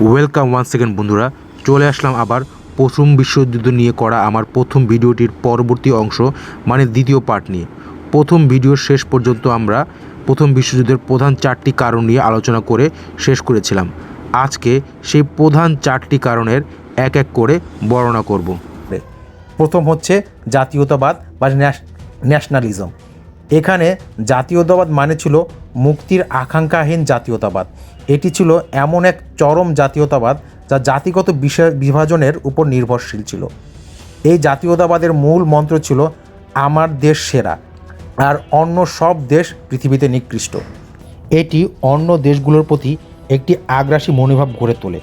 Welcome one second বন্ধুরা। চলে আসলাম আবার প্রথম বিশ্বযুদ্ধ নিয়ে করা আমার প্রথম ভিডিওটির পরবর্তী অংশ মানে দ্বিতীয় পার্ট নিয়ে। প্রথম ভিডিওর শেষ পর্যন্ত আমরা প্রথম বিশ্বযুদ্ধের প্রধান চারটি কারণ নিয়ে আলোচনা করে শেষ করেছিলাম। আজকে সেই প্রধান চারটি কারণের এক এক করে বর্ণনা করব। প্রথম হচ্ছে জাতীয়তাবাদ বা ন্যাশ- ন্যাশনালিজম। এখানে জাতীয়তাবাদ মানে ছিল মুক্তির আকাঙ্ক্ষাহীন জাতীয়তাবাদ। এটি ছিল এমন এক চরম জাতীয়তাবাদ যা জাতিগত বিষয় বিভাজনের উপর নির্ভরশীল ছিল। এই জাতীয়তাবাদের মূল মন্ত্র ছিল, আমার দেশ সেরা, আর অন্য সব দেশ পৃথিবীতে নিকৃষ্ট। এটি অন্য দেশগুলোর প্রতি একটি আগ্রাসী মনোভাব গড়ে তোলে।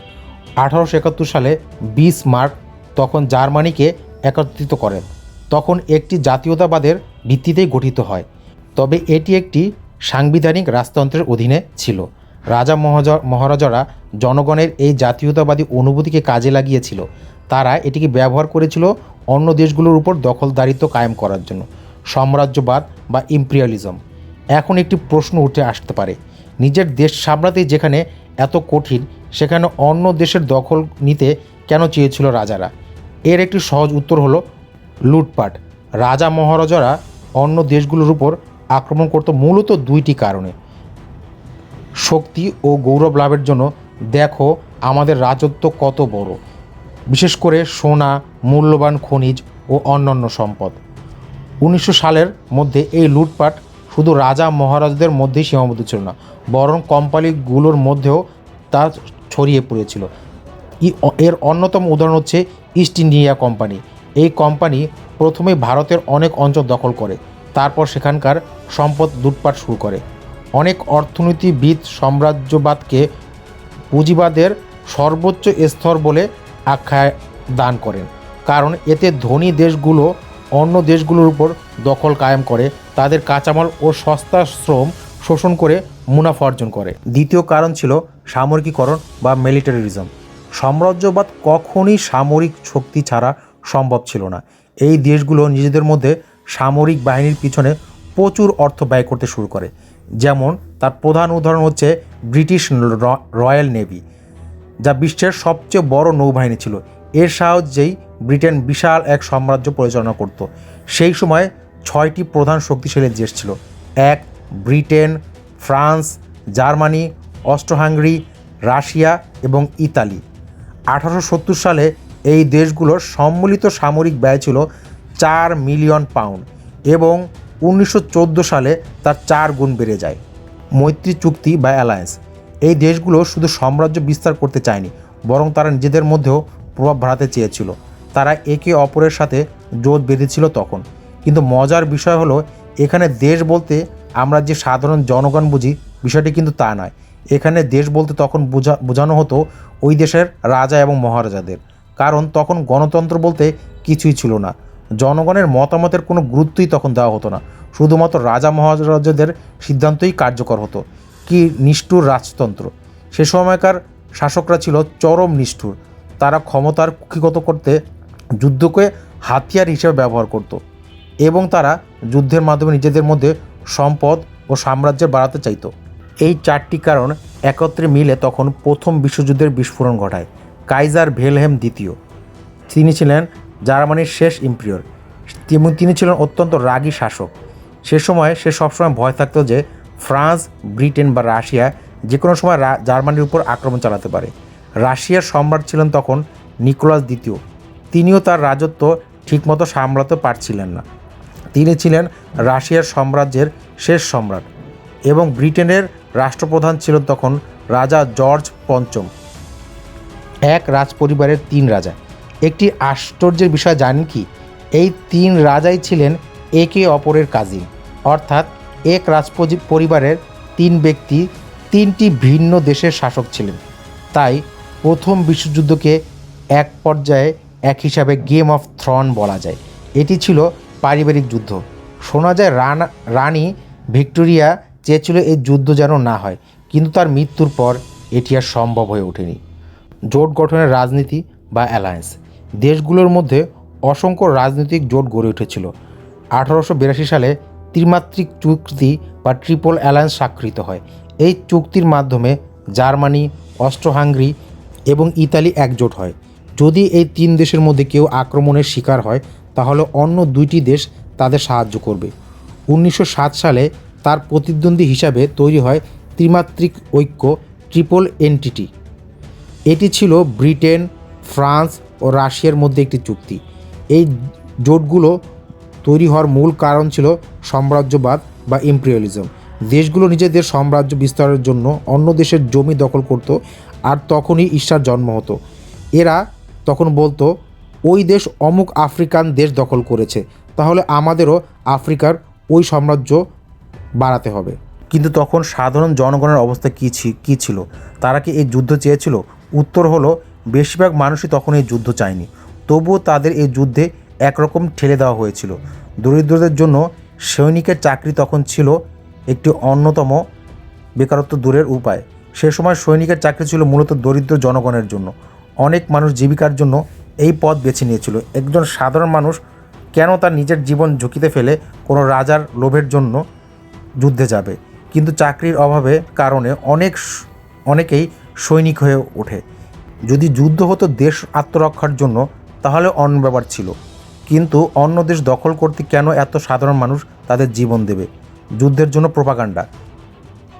আঠারোশো একাত্তর সালে বিস মার্ক তখন জার্মানিকে একত্রিত করেন। তখন একটি জাতীয়তাবাদের ভিত্তিতেই গঠিত হয়। তবে এটি একটি সাংবিধানিক রাজতন্ত্রের অধীনে ছিল। রাজা মহাজা মহারাজারা জনগণের এই জাতীয়তাবাদী অনুভূতিকে কাজে লাগিয়েছিল। তারা এটিকে ব্যবহার করেছিল অন্য দেশগুলোর উপর দখলদারিত্ব কায়েম করার জন্য, সাম্রাজ্যবাদ বা ইম্পেরিয়ালিজম। এখন একটি প্রশ্ন উঠে আসতে পারে, নিজের দেশ সামলাতেই যেখানে এত কঠিন, সেখানে অন্য দেশের দখল নিতে কেন চেয়েছিল রাজারা? এর একটি সহজ উত্তর হলো লুটপাট। রাজা মহারাজারা অন্য দেশগুলোর উপর আক্রমণ করত মূলত দুইটি কারণে। শক্তি ও গৌরব লাভের জন্য দেখো আমাদের রাজত্ব কত বড়। বিশেষ করে সোনা, মূল্যবান খনিজ ও অন্যান্য সম্পদ। উনিশশো সালের মধ্যে এই লুটপাট শুধু রাজা মহারাজদের মধ্যেই সীমাবদ্ধ ছিল না, বরং কোম্পানিগুলোর মধ্যেও তা ছড়িয়ে পড়েছিল। এর অন্যতম উদাহরণ হচ্ছে ইস্ট ইন্ডিয়া কোম্পানি। এই কোম্পানি প্রথমে ভারতের অনেক অঞ্চল দখল করে। তারপর সেখানকার সম্পদ লুটপাট শুরু করে। অনেক অর্থনীতিবিদ সাম্রাজ্যবাদকে পুঁজিবাদের সর্বোচ্চ স্তর বলে আখ্যা দান করেন, কারণ এতে ধনী দেশগুলো অন্য দেশগুলোর উপর দখল কায়েম করে, তাদের কাঁচামাল ও সস্তা শ্রম শোষণ করে মুনাফা অর্জন করে। দ্বিতীয় কারণ ছিল সামরিকীকরণ বা মিলিটারিজম। সাম্রাজ্যবাদ কখনই সামরিক শক্তি ছাড়া সম্ভব ছিল না। এই দেশগুলো নিজেদের মধ্যে সামরিক বাহিনীর পিছনে প্রচুর অর্থ ব্যয় করতে শুরু করে। যেমন, তার প্রধান উদাহরণ হচ্ছে ব্রিটিশ রয়্যাল নেভি, যা বিশ্বের সবচেয়ে বড় নৌবাহিনী ছিল। এর সাহায্যেই ব্রিটেন বিশাল এক সাম্রাজ্য পরিচালনা করত। সেই সময় ছয়টি প্রধান শক্তিশালী দেশ ছিল। এক, Britain, France, Germany Austro Hungary Russia এবং ইতালি। আঠারোশো সত্তর সালে এই দেশগুলোর সম্মিলিত সামরিক ব্যয় ছিল চার মিলিয়ন পাউন্ড এবং উনিশশো চোদ্দ সালে তার চার গুণ বেড়ে যায়। মৈত্রী চুক্তি বা অ্যালায়েন্স। এই দেশগুলো শুধু সাম্রাজ্য বিস্তার করতে চায়নি, বরং তারা নিজেদের মধ্যেও প্রভাব বাড়াতে চেয়েছিল। তারা একে অপরের সাথে জোট বেঁধেছিল তখন। কিন্তু মজার বিষয় হলো, এখানে দেশ বলতে আমরা যে সাধারণ জনগণ বুঝি, বিষয়টি কিন্তু তা নয়। এখানে দেশ বলতে তখন বোঝা, বোঝানো হতো ওই দেশের রাজা এবং মহারাজাদের। কারণ তখন গণতন্ত্র বলতে কিছুই ছিল না। জনগণের মতামতের কোনো গুরুত্বই তখন দেওয়া হতো না। শুধুমাত্র রাজা মহারাজাদের সিদ্ধান্তই কার্যকর হতো। কি নিষ্ঠুর রাজতন্ত্র। সে সময়কার শাসকরা ছিল চরম নিষ্ঠুর। তারা ক্ষমতার কুক্ষিগত করতে যুদ্ধকে হাতিয়ার হিসেবে ব্যবহার করত এবং তারা যুদ্ধের মাধ্যমে নিজেদের মধ্যে সম্পদ ও সাম্রাজ্য বাড়াতে চাইতো। এই চারটি কারণ একত্রে মিলে তখন প্রথম বিশ্বযুদ্ধের বিস্ফোরণ ঘটায়। কাইজার ভেলহেম দ্বিতীয়। তিনি ছিলেন জার্মানির শেষ ইম্পিরিয়র। তিনি ছিলেন অত্যন্ত রাগী শাসক। সে সময় সে সবসময় ভয় থাকতো যে ফ্রান্স, ব্রিটেন বা রাশিয়া যে কোনো সময় জার্মানির উপর আক্রমণ চালাতে পারে। রাশিয়ার সম্রাট ছিলেন তখন নিকোলাস দ্বিতীয়। তিনিও তার রাজত্ব ঠিকমতো সামলাতে পারছিলেন না। তিনি ছিলেন রাশিয়ার সাম্রাজ্যের শেষ সম্রাট এবং ব্রিটেনের রাষ্ট্রপ্রধান ছিলেন তখন রাজা জর্জ পঞ্চম। এক রাজপরিবারের তিন রাজা। একটি আশ্চর্যের বিষয় জানেন কি? এই তিন রাজাই ছিলেন একে অপরের কাজিন। অর্থাৎ এক রাজপরি, পরিবারের তিন ব্যক্তি তিনটি ভিন্ন দেশের শাসক ছিলেন। তাই প্রথম বিশ্বযুদ্ধকে এক পর্যায়ে এক হিসাবে গেম অফ থ্রন বলা যায়। এটি ছিল পারিবারিক যুদ্ধ। শোনা যায় রানা, রানী ভিক্টোরিয়া চেয়েছিল এই যুদ্ধ যেন না হয়, কিন্তু তার মৃত্যুর পর এটি আর সম্ভব হয়ে ওঠেনি। জোট গঠনের রাজনীতি বা অ্যালায়েন্স। দেশগুলোর মধ্যে অসংখ্য রাজনৈতিক জোট গড়ে উঠেছিল। আঠারোশো বিরাশি সালে ত্রিমাত্রিক চুক্তি বা ট্রিপল অ্যালায়েন্স স্বাক্ষরিত হয়। এই চুক্তির মাধ্যমে জার্মানি অস্ট্রো হাঙ্গরি এবং ইতালি একজোট হয়। যদি এই তিন দেশের মধ্যে কেউ আক্রমণের শিকার হয়, তাহলে অন্য দুইটি দেশ তাদের সাহায্য করবে। উনিশশো সাত সালে তার প্রতিদ্বন্দ্বী হিসাবে তৈরি হয় ত্রিমাত্রিক ঐক্য, ট্রিপল এনটিটি। এটি ছিল ব্রিটেন, ফ্রান্স ও রাশিয়ার মধ্যে একটি চুক্তি। এই জোটগুলো তৈরি হওয়ার মূল কারণ ছিল সাম্রাজ্যবাদ বা ইম্পেরিয়ালিজম। দেশগুলো নিজেদের সাম্রাজ্য বিস্তারের জন্য অন্য দেশের জমি দখল করত আর তখনই ঈর্ষার জন্ম হতো। এরা তখন বলতো, ওই দেশ অমুক আফ্রিকান দেশ দখল করেছে, তাহলে আমাদেরও আফ্রিকার ওই সাম্রাজ্য বাড়াতে হবে। কিন্তু তখন সাধারণ জনগণের অবস্থা কী কী ছিল? তারা কি এই যুদ্ধ চেয়েছিল? উত্তর হলো বেশিরভাগ মানুষই তখন এই যুদ্ধ চায়নি। তবুও তাদের এই যুদ্ধে একরকম ঠেলে দেওয়া হয়েছিল। দরিদ্রদের জন্য সৈনিকের চাকরি তখন ছিল একটি অন্যতম বেকারত্ব দূরের উপায়। সে সময় সৈনিকের চাকরি ছিল মূলত দরিদ্র জনগণের জন্য। অনেক মানুষ জীবিকার জন্য এই পথ বেছে নিয়েছিল। একজন সাধারণ মানুষ কেন তার নিজের জীবন ঝুঁকিতে ফেলে কোনো রাজার লোভের জন্য যুদ্ধে যাবে? কিন্তু চাকরির অভাবে কারণে অনেক অনেকেই সৈনিক হয়ে ওঠে। যদি যুদ্ধ হতো দেশ আত্মরক্ষার জন্য, তাহলে অন্য ব্যাপার ছিল। কিন্তু অন্য দেশ দখল করতে কেন এত সাধারণ মানুষ তাদের জীবন দেবে? যুদ্ধের জন্য প্রপাগান্ডা।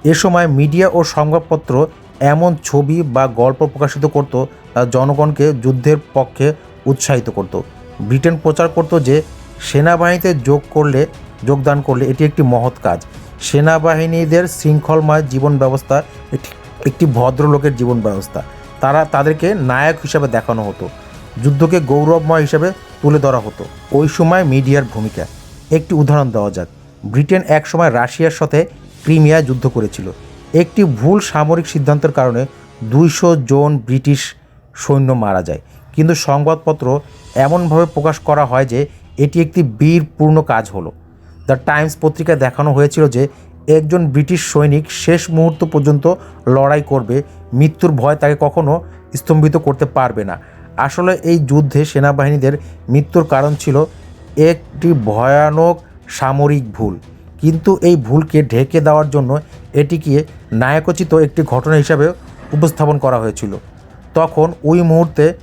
এ সময় মিডিয়া ও সংবাদপত্র এমন ছবি বা গল্প প্রকাশিত করত তা জনগণকে যুদ্ধের পক্ষে উৎসাহিত করত। ব্রিটেন প্রচার করত যে, সেনাবাহিনীতে যোগ করলে, যোগদান করলে এটি একটি মহৎ কাজ। সেনাবাহিনীদের শৃঙ্খলময় জীবন ব্যবস্থা একটি ভদ্রলোকের জীবন ব্যবস্থা। তারা তাদেরকে নায়ক হিসাবে দেখানো হতো, যুদ্ধকে গৌরবময় হিসাবে তুলে ধরা হতো। ওই সময় মিডিয়ার ভূমিকা। একটি উদাহরণ দেওয়া যাক। ব্রিটেন একসময় রাশিয়ার সাথে ক্রিমিয়া যুদ্ধ করেছিল। একটি ভুল সামরিক সিদ্ধান্তের কারণে দুইশো জন ব্রিটিশ সৈন্য মারা যায়। কিন্তু সংবাদপত্র এমনভাবে প্রকাশ করা হয় যে, এটি একটি বীরপূর্ণ কাজ হলো। দ্য টাইমস পত্রিকায় দেখানো হয়েছিল যে একজন ব্রিটিশ সৈনিক শেষ মুহূর্ত পর্যন্ত লড়াই করবে, মৃত্যুর ভয় তাকে কখনো স্তম্ভিত করতে পারবে না। আসলে এই যুদ্ধে সেনাবাহিনীদের মৃত্যুর কারণ ছিল একটি ভয়ানক সামরিক ভুল। কিন্তু এই ভুলকে ঢেকে দেওয়ার জন্য এটিকে নায়কোচিত একটি ঘটনা হিসাবে উপস্থাপন করা হয়েছিল। তখন ওই মুহূর্তে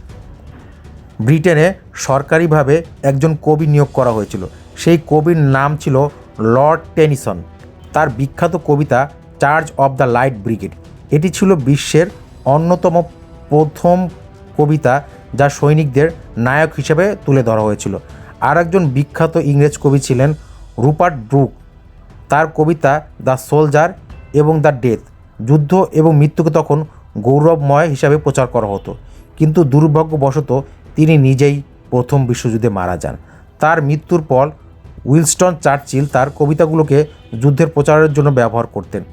ব্রিটেনে সরকারিভাবে একজন কবি নিয়োগ করা হয়েছিল। সেই কবির নাম ছিল লর্ড টেনিসন। তার বিখ্যাত কবিতা Charge of the Light Brigade. এটি ছিল বিশ্বের অন্যতম প্রথম কবিতা যা সৈনিকদের নায়ক হিসেবে তুলে ধরা হয়েছিল। আর একজন বিখ্যাত ইংরেজ কবি ছিলেন রুপার্ট ব্রুক। তার কবিতা দ্য সোলজার এবং দ্য ডেথ, যুদ্ধ এবং মৃত্যুকে তখন গৌরবময় হিসাবে প্রচার করা হতো। কিন্তু দুর্ভাগ্যবশত তিনি নিজেই প্রথম বিশ্বযুদ্ধে মারা যান। তার মৃত্যুর পর উইলস্টন চার্চিল তার কবিতাগুলোকে যুদ্ধের প্রচারের জন্য ব্যবহার করতেন।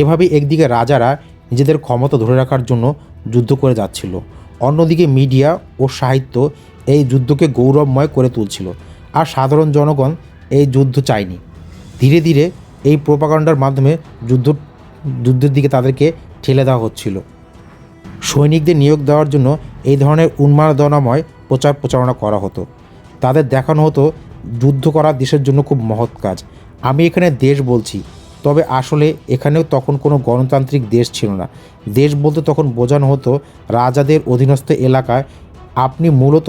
এভাবে একদিকে রাজারা নিজেদের ক্ষমতা ধরে রাখার জন্য যুদ্ধ করে যাচ্ছিল, অন্যদিকে মিডিয়া ও সাহিত্য এই যুদ্ধকে গৌরবময় করে তুলছিল, আর সাধারণ জনগণ এই যুদ্ধ চায়নি। ধীরে ধীরে এই প্রোপাগান্ডার মাধ্যমে যুদ্ধ, যুদ্ধের দিকে তাদেরকে ঠেলে দেওয়া হচ্ছিল। সৈনিকদের নিয়োগ দেওয়ার জন্য এই ধরনের উন্মাদনাময় প্রচার প্রচারণা করা হতো। তাদের দেখানো হতো যুদ্ধ করা দেশের জন্য খুব মহৎ কাজ। আমি এখানে দেশ বলছি, তবে আসলে এখানেও তখন কোনো গণতান্ত্রিক দেশ ছিল না। দেশ বলতে তখন বোঝানো হতো, রাজাদের অধীনস্থ এলাকায় আপনি মূলত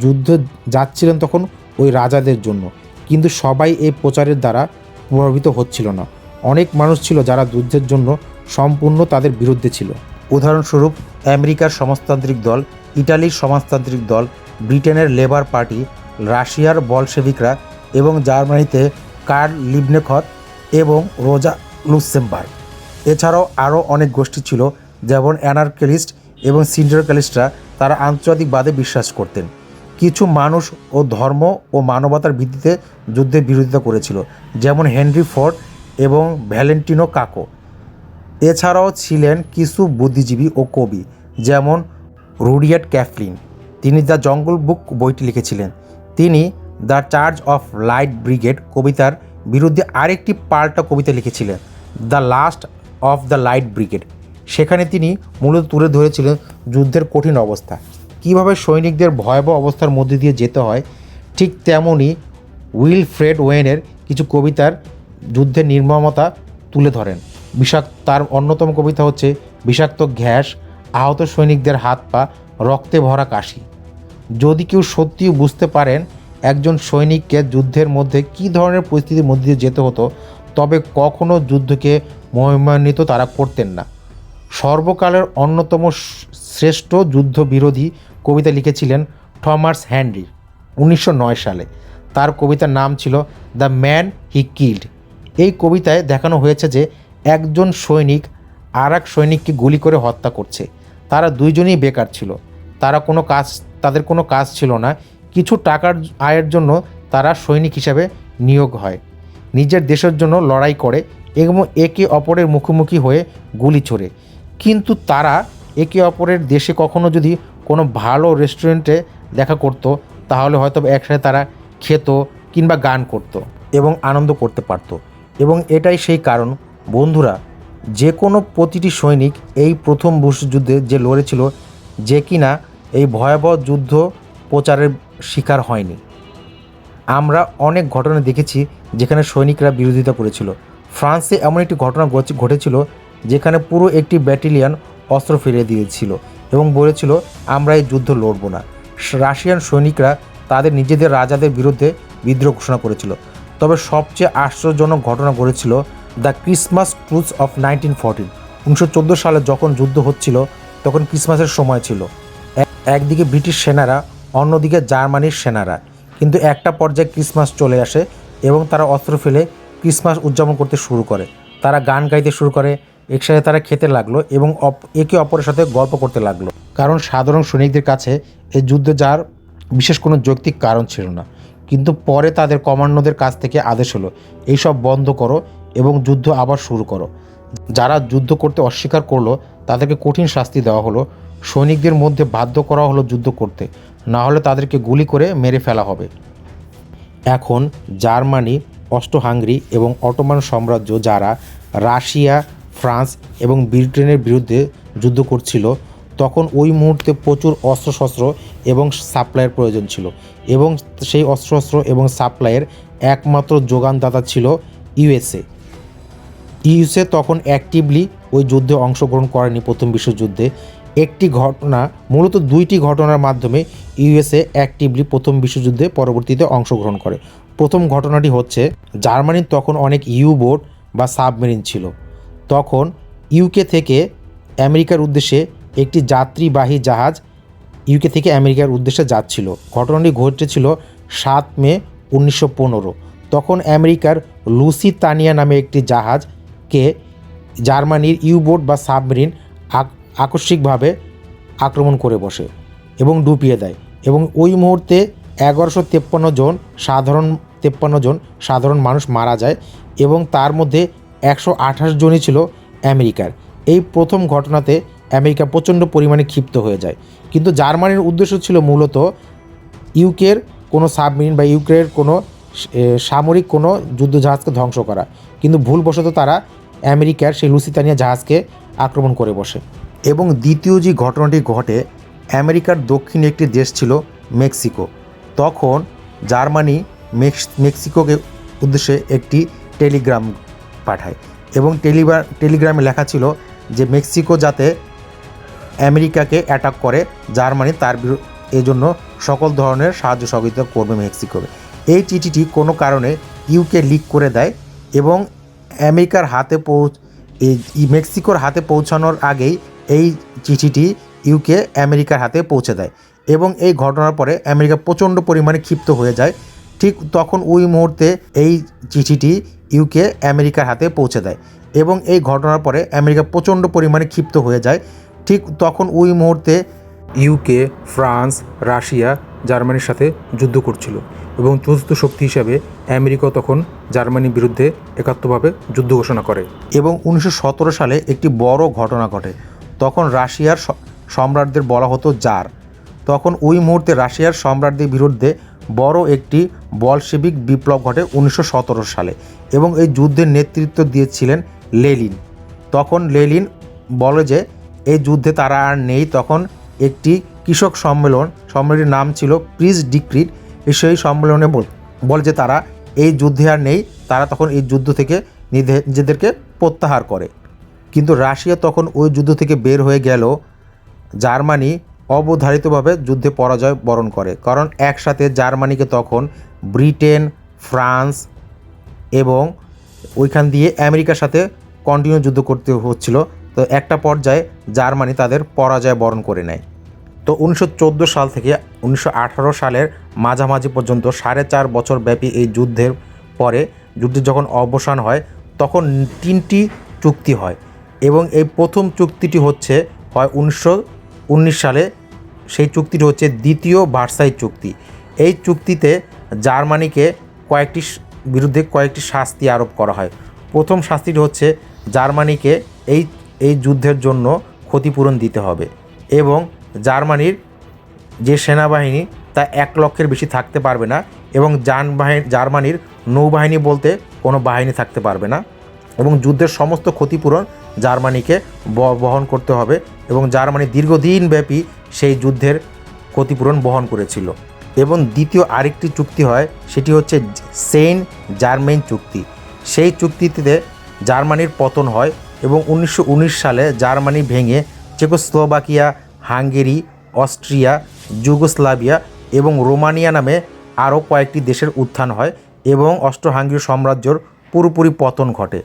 যুদ্ধ যাচ্ছিলেন তখন ওই রাজাদের জন্য। কিন্তু সবাই এই প্রচারের দ্বারা প্রভাবিত হচ্ছিল না। অনেক মানুষ ছিল যারা যুদ্ধের জন্য সম্পূর্ণ তাদের বিরুদ্ধে ছিল। উদাহরণস্বরূপ, আমেরিকার সমাজতান্ত্রিক দল, ইটালির সমাজতান্ত্রিক দল, ব্রিটেনের লেবার পার্টি রাশিয়ার বলশেভিকরা এবং জার্মানিতে কার্ল লিবনেখত এবং রোজা লুসেমবার্গ এছাড়াও আরও অনেক গোষ্ঠী ছিল, যেমন অ্যানার্কেলিস্ট এবং সিন্ডারকালিস্টরা তারা আন্তর্জাতিকবাদে বিশ্বাস করতেন। কিছু মানুষ ও ধর্ম ও মানবতার ভিত্তিতে যুদ্ধের বিরোধিতা করেছিল, যেমন হেনরি ফোর্ড এবং ভ্যালেন্টিনো কাকো। এছাড়াও ছিলেন কিছু বুদ্ধিজীবী ও কবি, যেমন রুডিয়ার্ড ক্যাফলিন। তিনি দ্য জঙ্গল বুক বইটি লিখেছিলেন। তিনি the Charge of Light Brigade কবিতার বিরুদ্ধে আরেকটি পাল্টা কবিতা লিখেছিলেন, the Last of the Light Brigade. সেখানে তিনি মূলত তুলে ধরেছিলেন যুদ্ধের কঠিন অবস্থা, কীভাবে সৈনিকদের ভয়াবহ অবস্থার মধ্যে দিয়ে যেতে হয়। ঠিক তেমনই উইল ফ্রেড ওয়েনের কিছু কবিতার যুদ্ধের নির্মমতা তুলে ধরেন। বিষাক্ত, তার অন্যতম কবিতা হচ্ছে, বিষাক্ত গ্যাস, আহত সৈনিকদের হাত পা রক্তে ভরা কাশি। যদি কেউ সত্যিই বুঝতে পারেন একজন সৈনিককে যুদ্ধের মধ্যে কী ধরনের পরিস্থিতির মধ্যে দিয়ে যেতে হতো, তবে কখনো যুদ্ধকে মহিমান্বিত তারা করতেন না। সর্বকালের অন্যতম শ্রেষ্ঠ যুদ্ধবিরোধী কবিতা লিখেছিলেন থমাস হ্যানরি উনিশশো সালে। তার কবিতার নাম ছিল দ্য ম্যান হি কিল্ড। এই কবিতায় দেখানো হয়েছে যে একজন সৈনিক আর এক সৈনিককে গুলি করে হত্যা করছে। তারা দুইজনেই বেকার ছিল। তারা কোনো কাজ তাদের কোনো কাজ ছিল না। কিছু টাকার আয়ের জন্য তারা সৈনিক হিসাবে নিয়োগ হয়। নিজের দেশের জন্য লড়াই করে এবং একে অপরের মুখোমুখি হয়ে গুলি ছোড়ে। কিন্তু তারা একে অপরের দেশে কখনো যদি কোনো ভালো রেস্টুরেন্টে দেখা করতো, তাহলে হয়তো একসাথে তারা খেত কিংবা গান করত এবং আনন্দ করতে পারত। এবং এটাই সেই কারণ। বন্ধুরা, যে কোনো প্রতিটি সৈনিক এই প্রথম বিশ্বযুদ্ধে যে লড়েছিল, যে কিনা এই ভয়াবহ যুদ্ধ প্রচারের শিকার হয়নি। আমরা অনেক ঘটনা দেখেছি যেখানে সৈনিকরা বিরোধিতা করেছিল। ফ্রান্সে এমন একটি ঘটনা ঘটে- ঘটেছিল যেখানে পুরো একটি ব্যাটালিয়ন অস্ত্র ফিরিয়ে দিয়েছিল এবং বলেছিল, আমরা এই যুদ্ধ লড়ব না। রাশিয়ান সৈনিকরা তাদের নিজেদের রাজাদের বিরুদ্ধে বিদ্রোহ ঘোষণা করেছিল। তবে সবচেয়ে আশ্চর্যজনক ঘটনা ঘটেছিল the Christmas truce of nineteen fourteen. উনিশশো চোদ্দ সালে যখন যুদ্ধ হচ্ছিল, তখন ক্রিসমাসের সময় ছিল। একদিকে ব্রিটিশ সেনারা, অন্যদিকে জার্মানির সেনারা। কিন্তু একটা পর্যায়ে ক্রিসমাস চলে আসে এবং তারা অস্ত্র ফেলে ক্রিসমাস উদযাপন করতে শুরু করে। তারা গান গাইতে শুরু করে, একসাথে তারা খেতে লাগল এবং একে অপরের সাথে গল্প করতে লাগল। কারণ সাধারণ সৈনিকদের কাছে এই যুদ্ধে যার বিশেষ কোনো যৌক্তিক কারণ ছিল না। কিন্তু পরে তাদের কমান্ডোদের কাছ থেকে আদেশ হলো, এইসব বন্ধ করো এবং যুদ্ধ আবার শুরু করো। যারা যুদ্ধ করতে অস্বীকার করল, তাদেরকে কঠিন শাস্তি দেওয়া হলো সৈনিকদের মধ্যে বাধ্য করা হলো যুদ্ধ করতে, না হলে তাদেরকে গুলি করে মেরে ফেলা হবে। এখন জার্মানি অস্ট্রো হাঙ্গরি এবং অটোমান সাম্রাজ্য যারা রাশিয়া, ফ্রান্স এবং ব্রিটেনের বিরুদ্ধে যুদ্ধ করছিল, তখন ওই মুহূর্তে প্রচুর অস্ত্রশস্ত্র এবং সাপ্লাইয়ের প্রয়োজন ছিল এবং সেই অস্ত্রশস্ত্র এবং সাপ্লাইয়ের একমাত্র যোগানদাতা ছিল ইউএসএ। ইউএসএ তখন অ্যাক্টিভলি ওই যুদ্ধে অংশগ্রহণ করেনি প্রথম বিশ্বযুদ্ধে একটি ঘটনা, মূলত দুইটি ঘটনার মাধ্যমে ইউএসএ অ্যাক্টিভলি প্রথম বিশ্বযুদ্ধে পরবর্তীতে অংশগ্রহণ করে। প্রথম ঘটনাটি হচ্ছে, জার্মানির তখন অনেক ইউ বোট বা সাবমেরিন ছিল। তখন ইউকে থেকে আমেরিকার উদ্দেশ্যে একটি যাত্রীবাহী জাহাজ ইউকে থেকে আমেরিকার উদ্দেশ্যে যাচ্ছিল। ঘটনাটি ঘটেছিল সাত মে উনিশশো পনেরো। তখন আমেরিকার লুসিতানিয়া নামে একটি জাহাজকে জার্মানির ইউবোট বা সাবমেরিন আকস্মিকভাবে আক্রমণ করে বসে এবং ডুবিয়ে দেয়। এবং ওই মুহূর্তে এগারোশো তেপ্পান্ন জন সাধারণ তেপ্পান্ন জন সাধারণ মানুষ মারা যায় এবং তার মধ্যে একশো আঠাশ জনই ছিল আমেরিকার। এই প্রথম ঘটনাতে আমেরিকা প্রচণ্ড পরিমাণে ক্ষিপ্ত হয়ে যায়। কিন্তু জার্মানির উদ্দেশ্য ছিল মূলত ইউকের কোনো সাবমেরিন বা ইউক্রেনের কোনো সামরিক কোনো যুদ্ধজাহাজকে ধ্বংস করা। কিন্তু ভুলবশত তারা আমেরিকার সেই লুসিতানিয়া জাহাজকে আক্রমণ করে বসে। এবং দ্বিতীয় যে ঘটনাটি ঘটে, আমেরিকার দক্ষিণে একটি দেশ ছিল মেক্সিকো। তখন জার্মানি মেক্স, মেক্সিকোকে উদ্দেশ্যে একটি টেলিগ্রাম পাঠায় এবং টেলিগ্রা টেলিগ্রামে লেখা ছিল যে মেক্সিকো যাতে আমেরিকাকে অ্যাটাক করে, জার্মানি তার এজন্য সকল ধরনের সাহায্য সহযোগিতা করবে মেক্সিকোকে। এই চিঠিটি কোনো কারণে ইউকে লিক করে দেয় এবং আমেরিকার হাতে পৌঁছ এই মেক্সিকোর হাতে পৌঁছানোর আগেই এই চিঠিটি ইউকে আমেরিকার হাতে পৌঁছে দেয় এবং এই ঘটনার পরে আমেরিকা প্রচণ্ড পরিমাণে ক্ষিপ্ত হয়ে যায়। ঠিক তখন ওই মুহূর্তে এই চিঠিটি ইউকে আমেরিকার হাতে পৌঁছে দেয় এবং এই ঘটনার পরে আমেরিকা প্রচণ্ড পরিমাণে ক্ষিপ্ত হয়ে যায়। ঠিক তখন ওই মুহূর্তে ইউকে ফ্রান্স, রাশিয়া, জার্মানির সাথে যুদ্ধ করছিল এবং চতুর্থ শক্তি হিসাবে আমেরিকা তখন জার্মানির বিরুদ্ধে একাত্মভাবে যুদ্ধ ঘোষণা করে। এবং উনিশশো সতেরো সালে একটি বড় ঘটনা ঘটে। তখন রাশিয়ার সম্রাটদের বলা হতো জার। তখন ওই মুহূর্তে রাশিয়ার সম্রাটদের বিরুদ্ধে বড় একটি বলশেবিক বিপ্লব ঘটে উনিশশো সতেরো সালে এবং এই যুদ্ধের নেতৃত্ব দিয়েছিলেন লেলিন তখন লেলিন বলে যে, এই যুদ্ধে তারা আর নেই। তখন একটি কৃষক সম্মেলন, সম্মেলনের নাম ছিল প্রিজ ডিক্রিট। সেই সম্মেলনে বল- যে, তারা এই যুদ্ধে আর নেই। তারা তখন এই যুদ্ধ থেকে নিজে- নিজেদেরকে প্রত্যাহার করে। কিন্তু রাশিয়া তখন ওই যুদ্ধ থেকে বের হয়ে গেল। জার্মানি অবধারিতভাবে যুদ্ধে পরাজয় বরণ করে। কারণ একসাথে জার্মানিকে তখন ব্রিটেন, ফ্রান্স এবং ওইখান দিয়ে আমেরিকার সাথে কন্টিনিউ যুদ্ধ করতে হচ্ছিল। তো একটা পর্যায়ে জার্মানি তাদের পরাজয় বরণ করে নেয়। তো উনিশশো চোদ্দ সাল থেকে উনিশশো আঠারো সালের মাঝামাঝি পর্যন্ত সাড়ে চার বছর ব্যাপী এই যুদ্ধের পরে যুদ্ধের যখন অবসান হয়, তখন তিনটি চুক্তি হয়। এবং এই প্রথম চুক্তিটি হচ্ছে হয় উনিশশো উনিশ সালে, সেই চুক্তিটি হচ্ছে দ্বিতীয় ভার্সাই চুক্তি। এই চুক্তিতে জার্মানিকে কয়েকটি বিরুদ্ধে কয়েকটি শাস্তি আরোপ করা হয়। প্রথম শাস্তিটি হচ্ছে জার্মানিকে এই এই যুদ্ধের জন্য ক্ষতিপূরণ দিতে হবে এবং জার্মানির যে সেনাবাহিনী, তা এক লক্ষের বেশি থাকতে পারবে না এবং যানবাহিনী জার্মানির নৌবাহিনী বলতে কোনো বাহিনী থাকতে পারবে না। এবং যুদ্ধের সমস্ত ক্ষতিপূরণ জার্মানিকে বহন করতে হবে এবং জার্মানি দীর্ঘদিন ব্যাপী সেই যুদ্ধের ক্ষতিপূরণ বহন করেছিল। এবং দ্বিতীয় আরেকটি চুক্তি হয়, সেটি হচ্ছে সেন্ট জার্মেন চুক্তি। সেই চুক্তিতে জার্মানির পতন হয় এবং উনিশশো উনিশ সালে জার্মানি ভেঙে চেকোস্লোভাকিয়া, হাঙ্গেরি, অস্ট্রিয়া, যুগোস্লাভিয়া এবং রোমানিয়া নামে আরও কয়েকটি দেশের উত্থান হয় এবং অস্ট্রো সাম্রাজ্যর পুরোপুরি পতন ঘটে।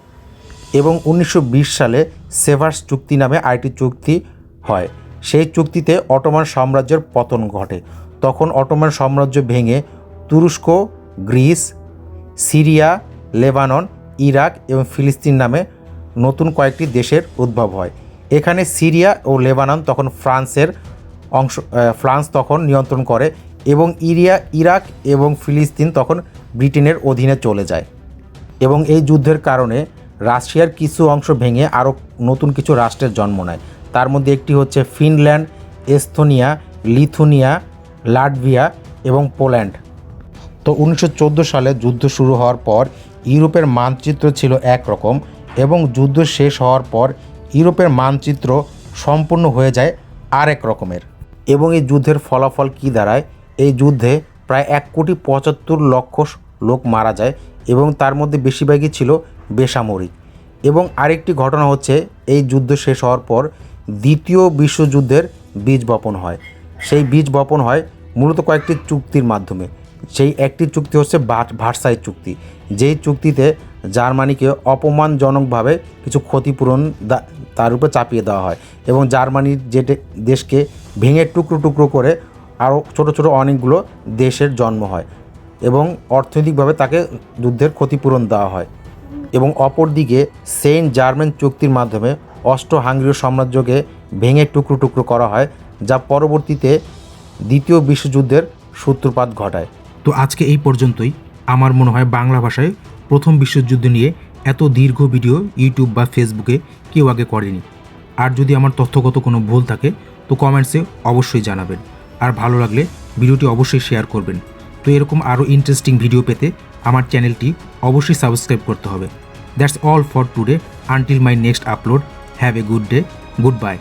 এবং উনিশশো বিশ সালে সেভার্স চুক্তি নামে আরেকটি চুক্তি হয়। সেই চুক্তিতে অটোমান সাম্রাজ্যের পতন ঘটে। তখন অটোমান সাম্রাজ্য ভেঙে তুরস্ক, গ্রিস, সিরিয়া, লেবানন, ইরাক এবং ফিলিস্তিন নামে নতুন কয়েকটি দেশের উদ্ভব হয়। এখানে সিরিয়া ও লেবানন তখন ফ্রান্সের অংশ ফ্রান্স তখন নিয়ন্ত্রণ করে এবং ইরিয়া, ইরাক এবং ফিলিস্তিন তখন ব্রিটেনের অধীনে চলে যায়। এবং এই যুদ্ধের কারণে রাশিয়ার কিছু অংশ ভেঙে আরও নতুন কিছু রাষ্ট্রের জন্ম নেয়। তার মধ্যে একটি হচ্ছে ফিনল্যান্ড, এস্তোনিয়া, লিথুনিয়া, লাটভিয়া এবং পোল্যান্ড। তো উনিশশো চোদ্দ সালে যুদ্ধ শুরু হওয়ার পর ইউরোপের মানচিত্র ছিল একরকম এবং যুদ্ধ শেষ হওয়ার পর ইউরোপের মানচিত্র সম্পূর্ণ হয়ে যায় আরেক রকমের। এবং এই যুদ্ধের ফলাফল কী দাঁড়ায়? এই যুদ্ধে প্রায় এক কোটি পঁচাত্তর লক্ষ লোক মারা যায় এবং তার মধ্যে বেশিরভাগই ছিল বেসামরিক। এবং আরেকটি ঘটনা হচ্ছে, এই যুদ্ধ শেষ হওয়ার পর দ্বিতীয় বিশ্বযুদ্ধের বীজ বপন হয়। সেই বীজ বপন হয় মূলত কয়েকটি চুক্তির মাধ্যমে। সেই একটি চুক্তি হচ্ছে ভার্সাই চুক্তি। যেই চুক্তিতে জার্মানিকে অপমানজনকভাবে কিছু ক্ষতিপূরণ তার উপরে চাপিয়ে দেওয়া হয় এবং জার্মানির যে দেশকে ভেঙে টুকরো টুকরো করে আরও ছোট ছোট অনেকগুলো দেশের জন্ম হয় এবং অর্থনৈতিকভাবে তাকে যুদ্ধের ক্ষতিপূরণ দেওয়া হয়। এবং অপরদিকে সেন্ট জার্মান চুক্তির মাধ্যমে অস্ট্রো হাঙ্গেরীয় সাম্রাজ্যকে ভেঙে টুকরো টুকরো করা হয়, যা পরবর্তীতে দ্বিতীয় বিশ্বযুদ্ধের সূত্রপাত ঘটায়। তো আজকে এই পর্যন্তই। আমার মনে হয় বাংলা ভাষায় প্রথম বিশ্বযুদ্ধ নিয়ে এত দীর্ঘ ভিডিও ইউটিউব বা ফেসবুকে কেউ আগে করেনি। আর যদি আমার তথ্যগত কোনো ভুল থাকে, তো কমেন্টসে অবশ্যই জানাবেন। আর ভালো লাগলে ভিডিওটি অবশ্যই শেয়ার করবেন। তো এরকম আরও ইন্টারেস্টিং ভিডিও পেতে আমার চ্যানেলটি অবশ্যই সাবস্ক্রাইব করতে হবে। That's all for today until my next upload have a good day good bye